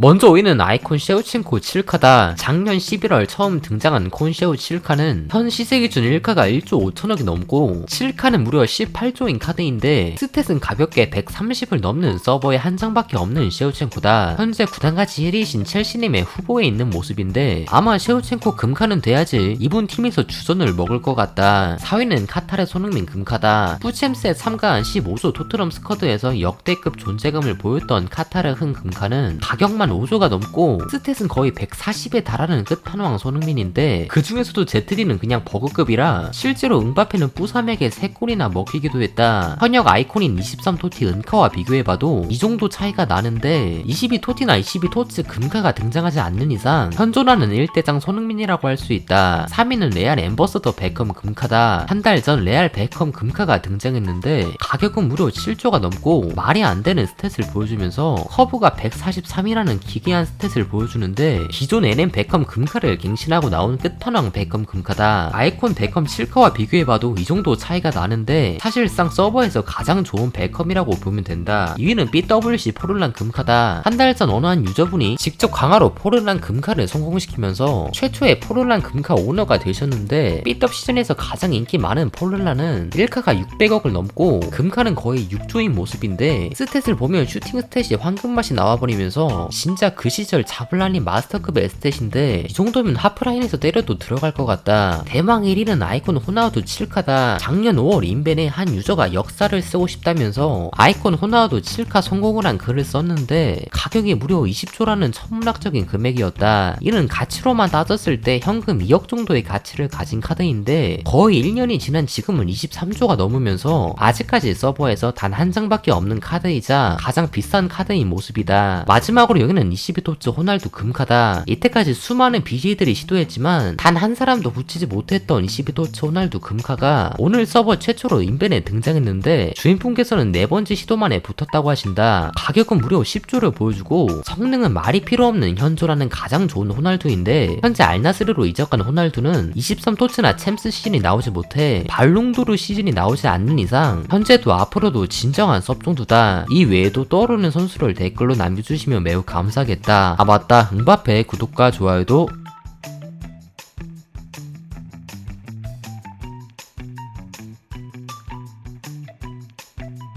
먼저 5위는 아이콘 셰우친코 7카다. 작년 11월 처음 등장한 콘 셰우 7카는 현 시세 기준 1카가 1조 5천억이 넘고 7카는 무려 18조인 카드인데 스탯은 가볍게 130을 넘는 서버에 한 장밖에 없는 셰우첸코다. 현재 구단가치 1위이신 첼시님의 후보에 있는 모습인데 아마 셰우첸코 금카는 돼야지 이분 팀에서 주전을 먹을 것 같다. 4위는 카타르 손흥민 금카다. 푸챔스에 참가한 15조 토트넘 스쿼드에서 역대급 존재감을 보였던 카타르 흥 금카는 가격만 5조가 넘고 스탯은 거의 140에 달하는 끝판왕 손흥민인데 그 중에서도 제트디는 그냥 버그급이라 실제로 응바페는 뿌삼에게 3골이나 먹히기도 했다. 현역 아이콘인 23토티 은카와 비교해봐도 이 정도 차이가 나는데 22토티나 22토츠 금카가 등장하지 않는 이상 현존하는 1대장 손흥민이라고 할 수 있다. 3위는 레알 엠버서더 베컴 금카다. 한 달 전 레알 베컴 금카가 등장했는데 가격은 무려 7조가 넘고 말이 안 되는 스탯을 보여주면서 커브가 143이라는 기괴한 스탯을 보여주는데 기존 NM 베컴 금카를 갱신하고 나온 끝판왕 베컴 금카다. 아이콘 베컴 7카와 비교해봐도 이 정도 차이가 나는데 사실상 서버에서 가장 좋은 베컴이라고 보면 된다. 2위는 BWC 포르란 금카다. 한 달 전 어느 한 유저분이 직접 강화로 포르란 금카를 성공시키면서 최초의 포르란 금카 오너가 되셨는데 B급 시즌에서 가장 인기 많은 포르란은 1카가 600억을 넘고 금카는 거의 6조인 모습인데 스탯을 보면 슈팅 스탯이 황금맛이 나와버리면서 진짜 그 시절 자블라니 마스터급의 스탯인데 이 정도면 하프라인에서 때려도 들어갈 것 같다. 대망 1위는 아이콘 호나우두 7카다. 작년 5월 인벤에 한 유저가 역사를 쓰고 싶다면서 아이콘 호나우두 7카 성공을 한 글을 썼는데 가격이 무려 20조라는 천문학적인 금액이었다. 이는 가치로만 따졌을 때 현금 2억 정도의 가치를 가진 카드인데 거의 1년이 지난 지금은 23조가 넘으면서 아직까지 서버에서 단 한 장밖에 없는 카드이자 가장 비싼 카드인 모습이다. 마지막으로 여기는 22토츠 호날두 금카다. 이때까지 수많은 BJ들이 시도했지만 단 한 사람도 붙이지 못했던 22토츠 호날두 금카가 오늘 서버 최초로 인벤에 등장했는데 주인분께서는 네 번째 시도 만에 붙었다고 하신다. 가격은 무려 10조를 보여주고 성능은 말이 필요 없는 현조라는 가장 좋은 호날두인데 현재 알나스르로 이적한 호날두는 23토츠나 챔스 시즌이 나오지 못해 발롱도르 시즌이 나오지 않는 이상 현재도 앞으로도 진정한 섭종두다. 이 외에도 떠오르는 선수를 댓글로 남겨주시면 매우 감사 하겠다. 아 맞다. 응바페 구독과 좋아요도